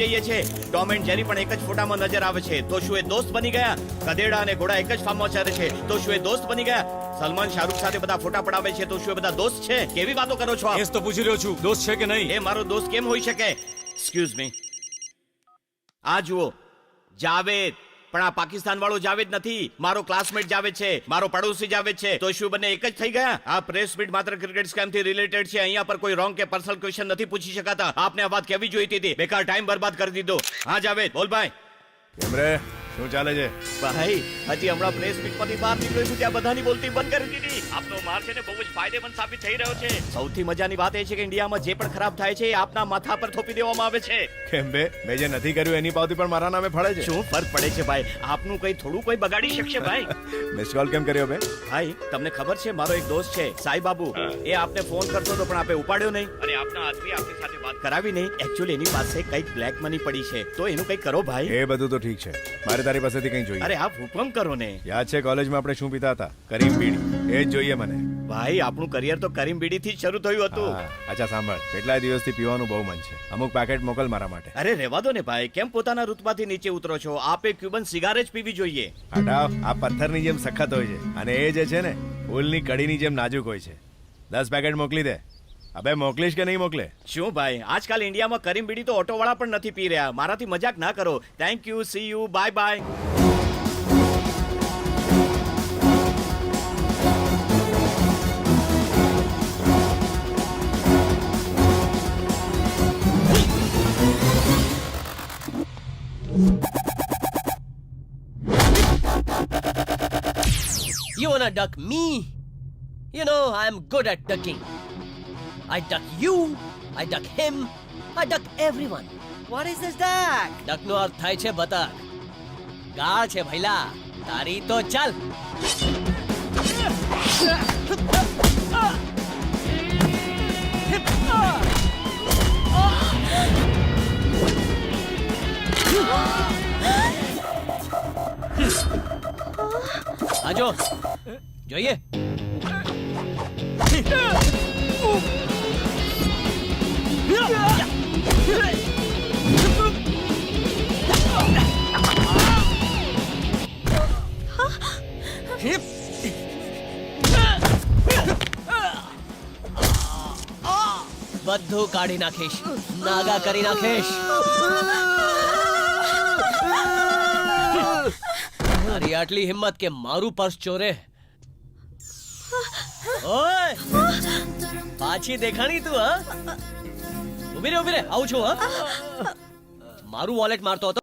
જઈએ છે. Tom and Jerry પણ એક જ ફોટામાં નજર આવે છે. તો શું એ દોસ્ત બની ગયા. ગધેડા અને ઘોડા એક જ ફાર્મમાં ચરે છે. તો શું એ દોસ્ત બની ગયા. સલમાન શાહરુખ સાથે બધા ફોટા પડાવે છે. તો શું એ બધા દોસ્ત છે. કેવી વાતો કરો છો આપ? તો પૂછી રહ્યો છું. દોસ્ત છે કે નહીં? એ મારો દોસ્ત કેમ હોઈ શકે? એક્સક્યુઝ મી આ જુઓ. જાવેદ. પણ આ પાકિસ્તાન વાળો જાવેદ નથી. મારો ક્લાસમેટ જાવેદ છે. મારો પડોશી જાવેદ છે. તો શું બંને એક જ થઈ ગયા? આ પ્રેસ મીટ માત્ર ક્રિકેટ સ્કેમથી રિલેટેડ છે. અહીંયા પર કોઈ રોંગ કે પર્સનલ ક્વેશ્ચન નથી પૂછી શકાતા. આપને આ વાત કેવી જોઈતી હતી? બેકાર ટાઈમ બરબાદ કરી દીધો. હા, જાવેદ, બોલ ભાઈ. શું ચાલે છે? ભાઈ હજી હમણાં પ્રેસ મીટમાંથી બહાર નીકળ્યો છું ત્યાં બધાની બોલતી બંધ કરી દીધી. આપનો માર છે ને બહુ જ ફાયદેમંદ સાબિત થઈ રહ્યો છે. સૌથી મજાની વાત એ છે કે ઇન્ડિયામાં જે પણ ખરાબ થાય છે એ આપના માથા પર થોપી દેવામાં આવે છે. કેમ બે? મેં જે નથી કર્યું એની પાવતી પણ મારા નામે ફળે છે. શું ફરક પડે છે ભાઈ? આપનું કઈ થોડું કોઈ બગાડી શકશે ભાઈ. મિસ કોલ કેમ કર્યો બે? ભાઈ તમને ખબર છે મારો એક દોસ્ત છે સાઈ બાબુ. એ આપને ફોન કરતો હતો પણ આપે ઉપાડ્યો નહીં. આપના આદમી આપની સાથે વાત કરાવી નહીં એકચ્યુઅલી એની પાસે કંઈક બ્લેક મની પડી છે. તો એનું કંઈક કરો ભાઈ. એ બધું તો ઠીક છે. મારે તારી પાસેથી કંઈ જોઈએ. અરે આપ હુકમ કરો ને. યાદ છે કોલેજમાં આપણે શું પીતા હતા? કરીમ બીડી. એ જ જોઈએ મને. ભાઈ આપણું કરિયર તો કરીમ બીડીથી જ શરૂ થયું હતું. અચ્છા સાંભળ. કેટલાય દિવસથી પીવાનું બહુ મન છે. અમુક પેકેટ મોકલ મારા માટે. અરે રહેવા દો ને ભાઈ. કેમ પોતાના ઋતબાથી નીચે ઉતરો છો? આપે ક્યુબન સિગાર જ પીવી જોઈએ. હટાવ આ પથ્થરની જેમ સખત હોય છે. અને એ જે છે ને ફૂલની કડીની જેમ નાજુક હોય છે. દસ પેકેટ મોકલી દે. અબે મોકલીશ કે નહીં મોકલે શું ભાઈ આજકાલ ઇન્ડિયામાં કરીમ બીડી તો ઓટોવાળા પણ નથી પી રહ્યા મારાથી મજાક ના કરો thank you see you bye bye You wanna duck me? You know, I'm good at ducking. I duck you, I duck him, I duck everyone. What is this duck? duck નો અર્થ થાય છે બતક ગાળ છે ભૈલા તારી તો ચાલ આજો જોઈએ બધું કાઢી નાખીશ નાગા કરી નાખીશ મારી આટલી હિંમત કે મારું પર્સ ચોરે ઓય પાછી દેખાણી તું હા ઊભી રે ઊભી રે. આવું છું હા? મારું વોલેટ મારતો હતો.